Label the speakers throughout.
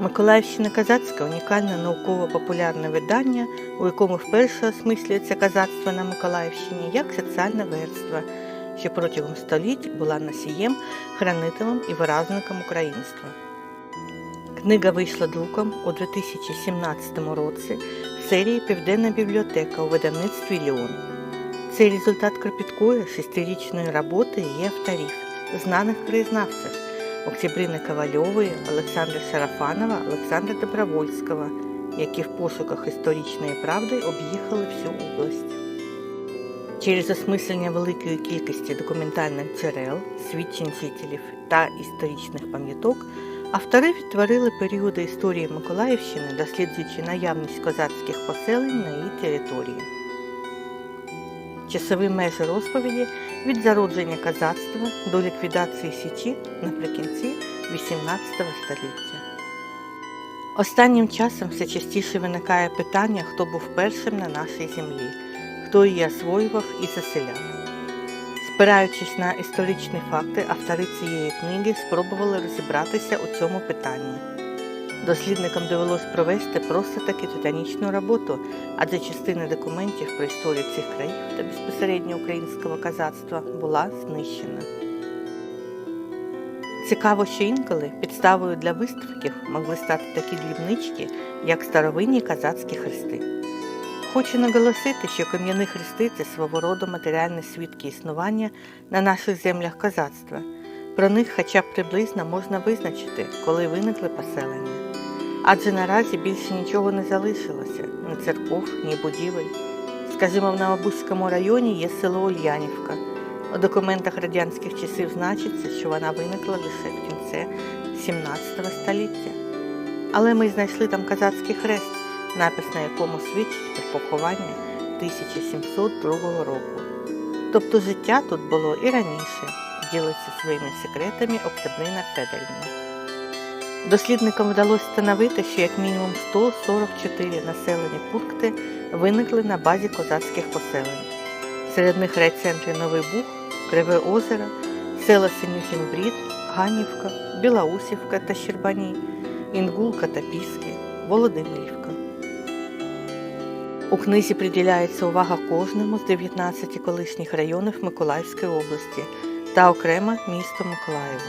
Speaker 1: Миколаївщина Казацька унікальне науково-популярне видання, у якому вперше осмислюється казацтво на Миколаївщині як соціальне верство, що протягом століть була носієм, хранителем і виразником українства. Книга вийшла друком у 2017 році в серії Південна бібліотека у видавництві Ліон. Цей результат кропіткої шестирічної роботи її авторів, знаних краєзнавців Октябрини Ковальової, Олександра Шарафанова, Олександра Добровольського, які в пошуках історичної правди об'їхали всю область. Через осмислення великої кількості документальних джерел, свідчень жителів та історичних пам'яток автори відтворили періоди історії Миколаївщини, досліджуючи наявність козацьких поселень на її території. Часові межі розповіді від зародження казацтва до ліквідації Січі наприкінці XVIII століття. Останнім часом все частіше виникає питання, хто був першим на нашій землі, хто її освоював і заселяв. Спираючись на історичні факти, автори цієї книги спробували розібратися у цьому питанні. Дослідникам довелось провести просто таки титанічну роботу, адже частина документів про історію цих країв та безпосередньо українського казацтва була знищена. Цікаво, що інколи підставою для виставків могли стати такі дрібнички, як старовинні казацькі хрести. Хочу наголосити, що кам'яні хрести це свого роду матеріальні свідки існування на наших землях козацтва. Про них хоча б приблизно можна визначити, коли виникли поселення. Адже наразі більше нічого не залишилося ні церков, ні будівель. Скажімо, в Новобузькому районі є село Ульянівка. У документах радянських часів значиться, що вона виникла лише в кінці 17 століття. Але ми знайшли там казацький хрест, напис на якому свідчить про поховання 1702 року. Тобто життя тут було і раніше, ділиться своїми секретами Октябрина Федорівна. Дослідникам вдалося встановити, що як мінімум 144 населені пункти виникли на базі козацьких поселень. Серед них райцентри Новий Буг, Криве озеро, села Синюхін Брід, Ганівка, Білоусівка та Щербані, Інгулка та Піски, Володимирівка. У книзі приділяється увага кожному з 19 колишніх районів Миколаївської області та окремо місто Миколаєво.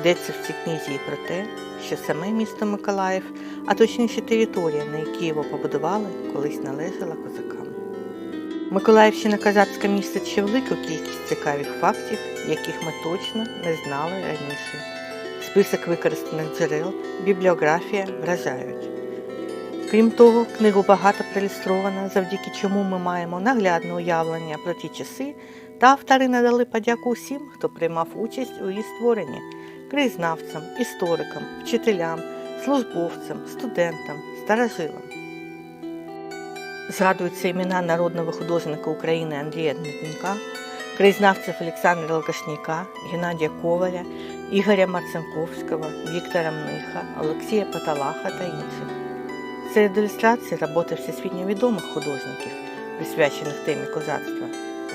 Speaker 1: Йдеться в цій книзі і про те, що саме місто Миколаїв, а точніше територія, на якій його побудували, колись належала козакам. Миколаївщина казацька містить ще велику кількість цікавих фактів, яких ми точно не знали раніше. Список використаних джерел, бібліографія вражають. Крім того, книгу багато проілюстровано, завдяки чому ми маємо наглядне уявлення про ті часи, та автори надали подяку усім, хто приймав участь у її створенні краєзнавцям, історикам, вчителям, службовцям, студентам, старожилам. Згадуються імена народного художника України Андрія Дмитренка, краєзнавців Олександра Лукашніка, Геннадія Коваля, Ігоря Марцинковського, Віктора Мниха, Олексія Паталаха та інших. Серед ілюстрацій роботи всесвітньо відомих художників, присвячених темі козацтва,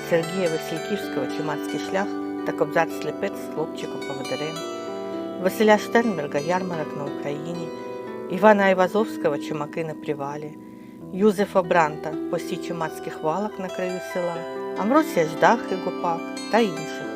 Speaker 1: Сергія Васильківського Чумацький шлях та Кобзар Сліпець з хлопчиком поводирем, Василя Штернберга Ярмарок на Україні, Івана Айвазовського Чумаки на Привалі, Юзефа Бранта Посі чумацьких валок на краю села, Амросія Ждах і Гопак та інших.